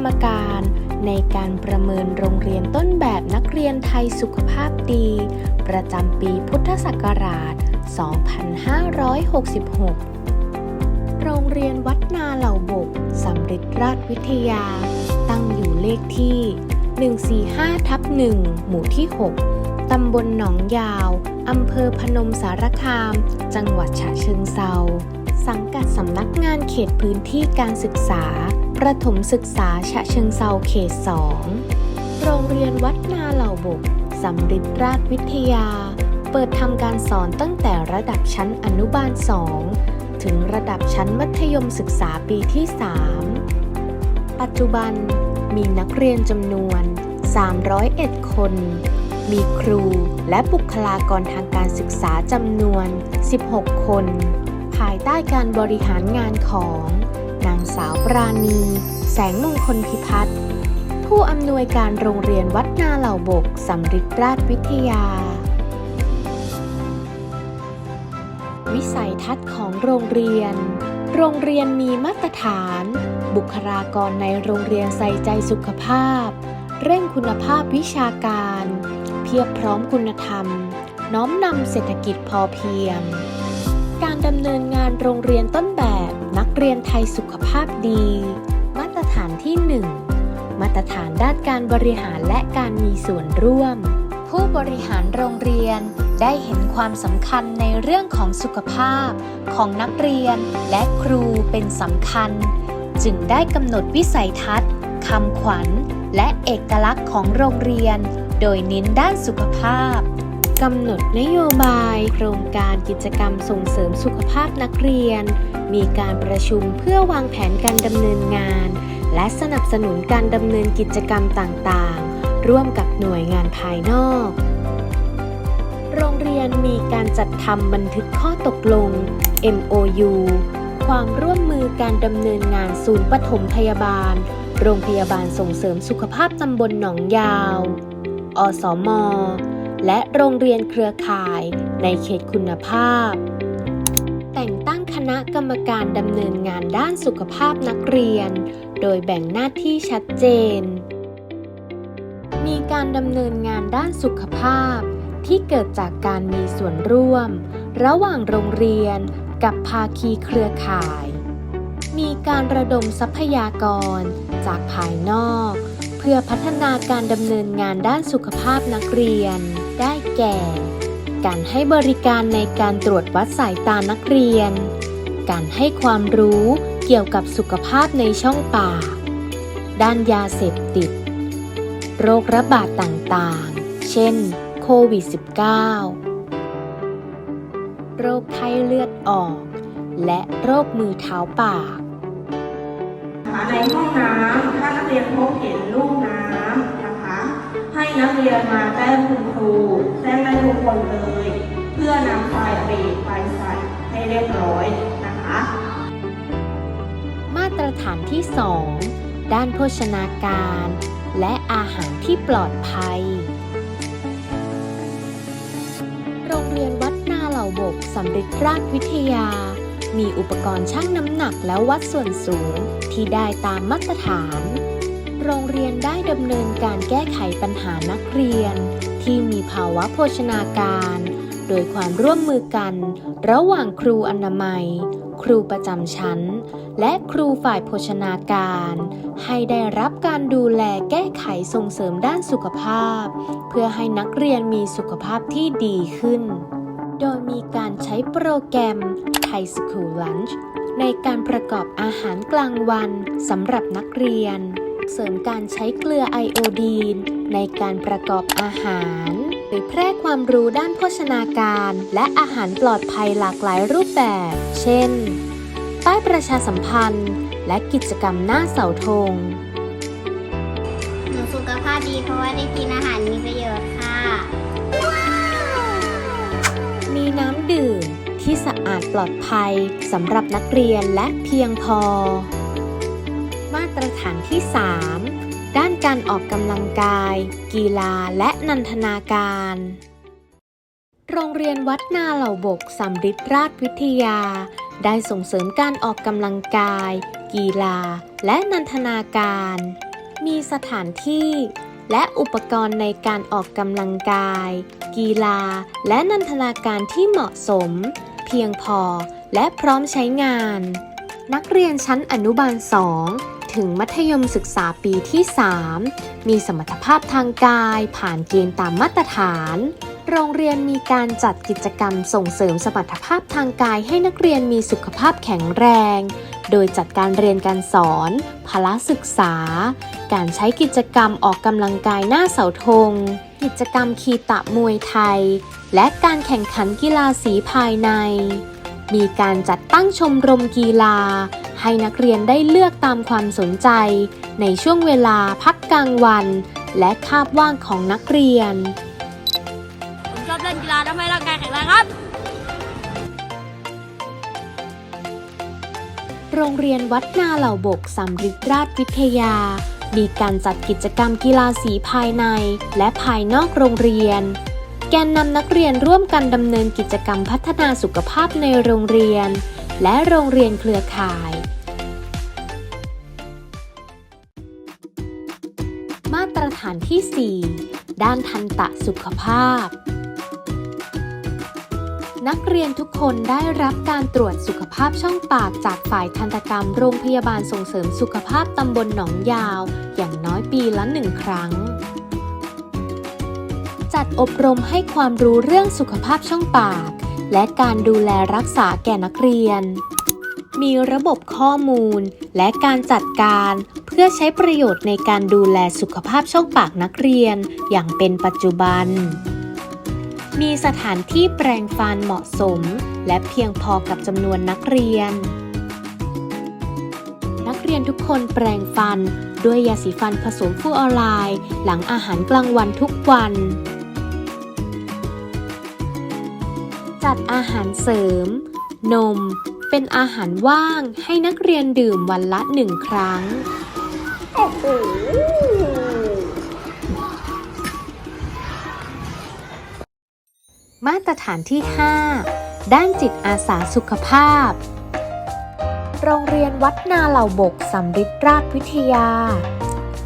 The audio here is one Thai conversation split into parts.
กรรมการ ในการประเมินโรงเรียนต้นแบบนักเรียนไทยสุขภาพดี ประจำปีพุทธศักราช 2566 โรงเรียนวัดนาเหล่าบกสำริดราชวิทยา ตั้งอยู่เลขที่ 145ทับ1หมู่ที่ 6 ตำบลหนองยาว อำเภอพนมสารคาม จังหวัดฉะเชิงเซาสังกัดสำนักงานเขตพื้นที่การศึกษา ประถมศึกษาฉะเชิงเซาเขต2โรงเรียนวัดนาเหล่าบกสำริดราชวิทยา เปิดทำการสอนตั้งแต่ระดับชั้นอนุบาล2ถึงระดับชั้นมัธยมศึกษาปีที่ 3 ปัจจุบันมีนักเรียนจำนวน 301 คน มีครูและบุคลากรทางการศึกษาจำนวน 16 คน ภายใต้การบริหารงานของ นางสาวปราณี แสงมงคลพิพัฒน์ผู้อำนวยการโรงเรียนวัดนาเหล่าบกสำริดราชวิทยา วิสัยทัศน์ของโรงเรียน โรงเรียนมีมาตรฐาน บุคลากรในโรงเรียนใส่ใจสุขภาพ เร่งคุณภาพวิชาการ เพียบพร้อมคุณธรรม น้อมนำเศรษฐกิจพอเพียง การดำเนินงานโรงเรียนต้นแบบ นักเรียนไทยสุขภาพดี มาตรฐานที่ 1 มาตรฐานด้านการบริหารและการมีส่วนร่วม ผู้บริหารโรงเรียนได้เห็นความสำคัญในเรื่องของสุขภาพ ของนักเรียนและครูเป็นสำคัญ จึงได้กำหนดวิสัยทัศน์คำขวัญ และเอกลักษณ์ของโรงเรียน โดยเน้นด้านสุขภาพ กำหนดนโยบาย โครงการกิจกรรมส่งเสริมสุขภาพนักเรียน มีการประชุมเพื่อวางแผนการดำเนินงาน และสนับสนุนการดำเนินกิจกรรมต่างๆ ร่วมกับหน่วยงานภายนอก โรงเรียนมีการจัดทำบันทึกข้อตกลง MOU ความร่วมมือการดำเนินงานศูนย์ปฐมพยาบาล โรงพยาบาลส่งเสริมสุขภาพตำบลหนองยาว อสม และโรงเรียนเครือข่ายในเขตคุณภาพ แต่งตั้งคณะกรรมการดำเนินงานด้านสุขภาพนักเรียน โดยแบ่งหน้าที่ชัดเจน มีการดำเนินงานด้านสุขภาพ ที่เกิดจากการมีส่วนร่วม ระหว่างโรงเรียนกับภาคีเครือข่าย มีการระดมทรัพยากรจากภายนอก เพื่อพัฒนาการดำเนินงานด้านสุขภาพนักเรียน ได้แก่ การให้บริการในการตรวจวัดสายตานักเรียน การให้ความรู้เกี่ยวกับสุขภาพในช่องปาก ด้านยาเสพติด โรคระบาดต่างๆ เช่น โควิด -19 โรคไข้เลือดออก และโรคมือเท้าปากในห้องน้ำถ้านักเรียนพบเห็นลูกน้ำนะคะ ให้นักเรียนมาแจ้งคุณครู คนเลย เพื่อนำไฟเบรกไฟใส่ให้เรียบร้อยนะคะ มาตรฐานที่ 2 ด้านโภชนาการ และอาหารที่ปลอดภัย โรงเรียนวัดนาเหล่าบกสำริดราชวิทยา มีอุปกรณ์ชั่งน้ำหนักและวัดส่วนสูงที่ได้ตามมาตรฐาน โรงเรียนได้ดำเนินการแก้ไขปัญหานักเรียน ที่มีภาวะโภชนาการ โดยความร่วมมือกัน ระหว่างครูอนามัย ครูประจำชั้น และครูฝ่ายโภชนาการ ให้ได้รับการดูแลแก้ไขส่งเสริมด้านสุขภาพ เพื่อให้นักเรียนมีสุขภาพที่ดีขึ้น โดยมีการใช้โปรแกรมไทยสคูลลันช์ในการประกอบอาหารกลางวันสำหรับนักเรียน เสริมการใช้เกลือไอโอดีน ในการประกอบอาหารหรือแพร่ความรู้ด้านโภชนาการ และอาหารปลอดภัยหลากหลายรูปแบบ เช่น ป้ายประชาสัมพันธ์ และกิจกรรมหน้าเสาธง หนูสุขภาพดีเพราะว่าได้กินอาหารมีประโยชน์ค่ะ มีน้ำดื่มที่สะอาดปลอดภัยสำหรับนักเรียนและเพียงพอมา ตรฐานที่ 3 ด้านการออกกำลังกาย กีฬาและนันทนาการ โรงเรียนวัดนาเหล่าบกสำริดราชวิทยา ได้ส่งเสริมการออกกำลังกาย กีฬา และนันทนาการ มีสถานที่ และอุปกรณ์ในการออกกำลังกาย กีฬา และนันทนาการที่เหมาะสม เพียงพอและพร้อมใช้งานนักเรียนชั้นอนุบาล 2 ถึงมัธยมศึกษาปีที่ 3 มีสมรรถภาพทางกายผ่านเกณฑ์ตามมาตรฐาน โรงเรียนมีการจัดกิจกรรมส่งเสริมสมรรถภาพทางกายให้นักเรียนมีสุขภาพแข็งแรง โดยจัดการเรียนการสอน พละศึกษา การใช้กิจกรรมออกกำลังกายหน้าเสาธง กิจกรรมคีตะมวยไทย และการแข่งขันกีฬาสีภายใน มีการจัดตั้งชมรมกีฬา ให้นักเรียนได้เลือกตามความสนใจ ในช่วงเวลาพักกลางวัน และคาบว่างของนักเรียน ผมชอบเล่นกีฬาทำให้ร่างกายแข็งแรงครับ โรงเรียนวัดนาเหล่าบกสำริดราชวิทยา มีการจัดกิจกรรมกีฬาสีภายใน และภายนอกโรงเรียน แกนนำนักเรียนร่วมกันดำเนินกิจกรรมพัฒนาสุขภาพในโรงเรียนและโรงเรียนเครือข่าย ที่ 4 ด้านทันตะสุขภาพ นักเรียนทุกคนได้รับการตรวจสุขภาพช่องปากจากฝ่ายทันตกรรมโรงพยาบาลส่งเสริมสุขภาพตำบลหนองยาว อย่างน้อยปีละหนึ่งครั้ง จัดอบรมให้ความรู้เรื่องสุขภาพช่องปาก และการดูแลรักษาแก่นักเรียน มีระบบข้อมูล และการจัดการ เพื่อใช้ประโยชน์ในการดูแลสุขภาพช่องปากนักเรียน อย่างเป็นปัจจุบัน มีสถานที่แปรงฟันเหมาะสม และเพียงพอกับจำนวนนักเรียน นักเรียนทุกคนแปรงฟันด้วยยาสีฟันผสมฟูออไลน์ หลังอาหารกลางวันทุกวัน จัดอาหารเสริม นม เป็นอาหารว่างให้นักเรียนดื่มวันละหนึ่งครั้ง มาตรฐานที่ 5 ด้านจิตอาสาสุขภาพ โรงเรียนวัดนาเหล่าบกสำริดราชวิทยา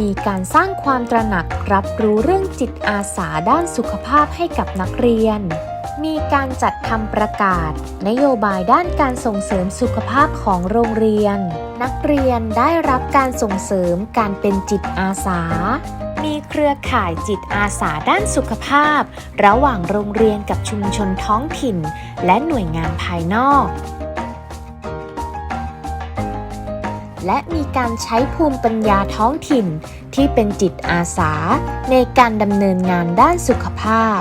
มีการสร้างความตระหนักรับรู้เรื่องจิตอาสาด้านสุขภาพให้กับนักเรียน มีการจัดทำประกาศ นโยบายด้านการส่งเสริมสุขภาพของโรงเรียน นักเรียนได้รับการส่งเสริมการเป็นจิตอาสา มีเครือข่ายจิตอาสาด้านสุขภาพ ระหว่างโรงเรียนกับชุมชนท้องถิ่น และหน่วยงานภายนอก และมีการใช้ภูมิปัญญาท้องถิ่นที่เป็นจิตอาสา ในการดำเนินงานด้านสุขภาพ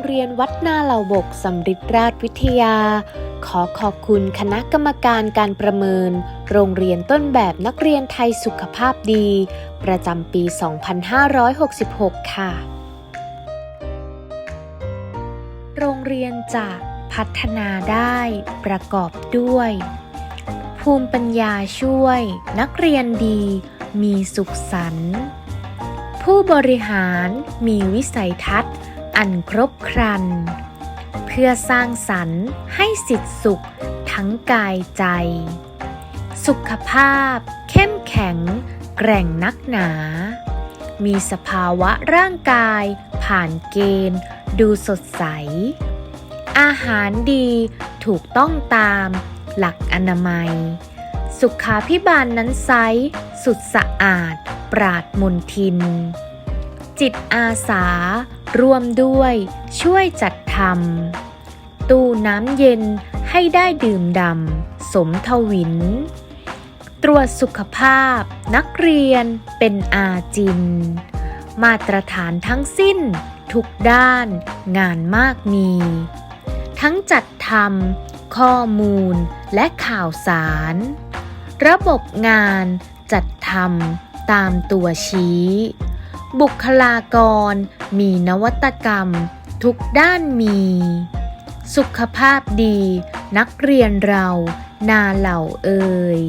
งเรียนวัดนาเหล่าบกสำริดราชวิทยา ขอขอบคุณคณะกรรมการการประเมิน โรงเรียนต้นแบบนักเรียนไทยสุขภาพดี ประจำปี 2566 ค่ะ โรงเรียนจะพัฒนาได้ประกอบด้วย ภูมิปัญญาช่วย นักเรียนดีมีสุขสันต์ผู้บริหารมีวิสัยทัศน์ อันครบครัน เพื่อสร้างสรรค์ให้สิทธิสุขทั้งกายใจ สุขภาพ เข้มแข็ง แกร่งนักหนา มีสภาวะร่างกาย ผ่านเกณฑ์ ดูสดใส อาหารดีถูกต้องตามหลักอนามัย สุขาพิบาลนนั้นไซสสุดสะอาด ปราดมนทิน จิตอาสา ร่วมด้วยช่วยจัดทำตู้น้ำเย็นให้ได้ดื่มดำสมทวิน ตรวจสุขภาพ นักเรียนเป็นอาจิน มาตรฐานทั้งสิ้นทุกด้านงานมากมี ทั้งจัดทำข้อมูลและข่าวสาร ระบบงานจัดทำตามตัวชี้ บุคลากร มีนวัตกรรม ทุกด้านมี สุขภาพดี นักเรียนเรา นาเหล่าเอ่ย